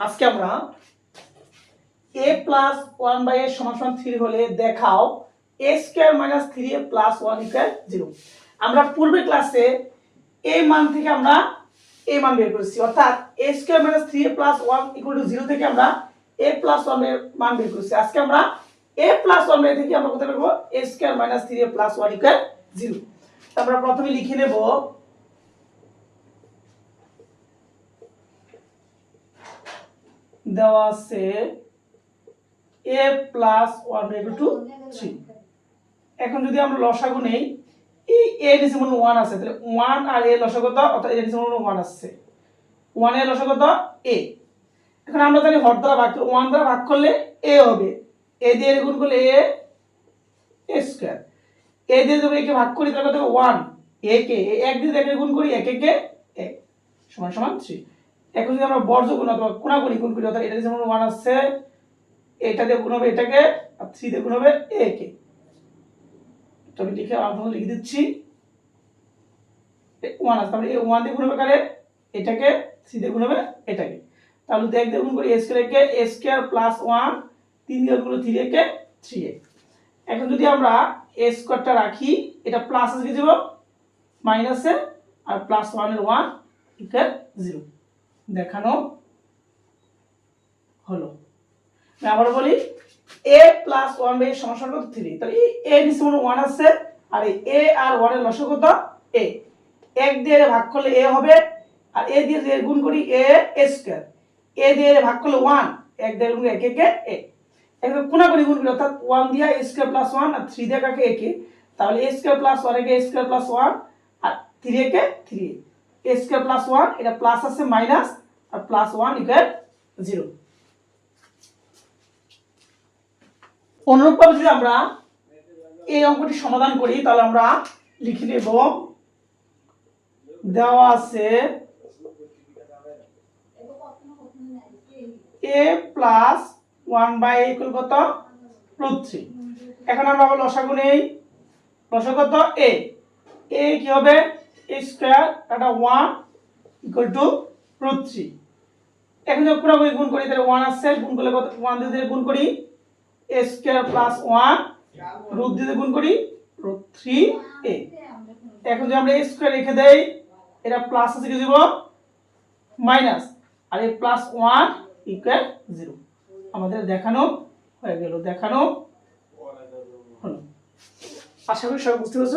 আজকে আমরা A plus one by A সমান সমান থ্রি হলে দেখাও A square minus three A plus one equal zero আমরা পূর্বে ক্লাসে এই মান থেকে আমরা এ মান বের করেছি, অর্থাৎ A square minus three A plus one equal to zero থেকে আমরা এ প্লাস ওয়ানের মান বের করেছি। আজকে আমরা এ প্লাস ওয়ান বাই থেকে আমরা কোথায় বের A square minus three A plus one equal zero আমরা প্রথমে লিখে নেব দেওয়া আছে A plus one equal to three এখন যদি আমরা লসাগু নেই, এই এ নিচে মনে ওয়ান আছে, তাহলে ওয়ান আর এ লসাগত অর্থাৎ এর নিচে মনে ওয়ান আসছে ওয়ানের লসাগত এ এখন আমরা জানি হর দ্বারা ভাগ ওয়ান দ্বারা ভাগ করলে এ হবে। এ দিয়ে গুণ করলে এ এ স্কোয়ার এ দিয়ে যদি একে ভাগ করি, তাহলে কত ওয়ান এ কে এ এক দিয়ে একে গুণ করি, একে কে? এক সমান সমান থ্রি এখন যদি আমরা বর্জ্য গুণ অথবা কোনাগুনি গুণ করি, অর্থাৎ এটা যেমন ওয়ান আসছে, এটা দিয়ে গুণ হবে এটাকে, আর থ্রি দিয়ে গুণ হবে এ কে তবে লিখে আমরা লিখে দিচ্ছি। ওয়ান আসছে তাহলে এই ওয়ান দিয়ে গুণ হবে কারে? এটাকে থ্রি দিয়ে গুণ হবে এটাকে। তাহলে দেখ গুণ করি এ স্কোয়ার কে এ স্কোয়ার প্লাস ওয়ান তিন দিয়ে গুণ থ্রি একে থ্রি এ এখন যদি আমরা এ স্কোয়ারটা রাখি, এটা প্লাস কি দেবো? মাইনাসে আর প্লাস ওয়ানের ওয়ান ইকুয়াল জিরো দেখানো হলো। আবার বলি এ প্লাস ওয়ান বাই সমস্যা থ্রি তাহলে এ নিচে ওয়ান আছে আর এ আর ওয়ানের লসক কত? এ এক দিয়ে ভাগ করলে এ হবে, আর এ দিয়ে এর গুণ করি এ এ স্কোয়ার এ দিয়ে ভাগ করলে ওয়ান এক দিয়ে গুণ এক, একে এ একদম কোনাগুনি গুণ করি, অর্থাৎ ওয়ান দিয়ে এ স্কোয়ার প্লাস ওয়ান আর থ্রি দিয়ে কাকে একে তাহলে এ স্কোয়ার প্লাস ওয়ান একে এ স্কোয়ার প্লাস ওয়ান আর থ্রি একে three A square plus one এটা প্লাস আছে মাইনাস আর প্লাস ওয়ান ইকুয়াল জিরো অনুরূপভাবে যদি আমরা এই অঙ্কটি সমাধান করি, তাহলে আমরা লিখে নেব, দেওয়া আছে A plus one by equal কত? রুট থ্রি এখন আমরা আবার লসাগু নেই। কত? এ এ কি হবে? স্কোয়ার একটা one equal to root three এখন যদি পুরোপুরি গুণ করি, তাহলে ওয়ান আসছে, গুণ করলে কত? ওয়ান দিয়ে গুণ করি A square plus one root দিয়ে গুণ করি রুট থ্রি এ এখন যদি আমরা এ স্কোয়ার রেখে দেই, এটা প্লাস আছে কি মাইনাস আর এই প্লাস ওয়ান ইকুয়াল জিরো আমাদের দেখানো হয়ে গেল, দেখানো হলো। আশা করি সবাই বুঝতে পেরেছ?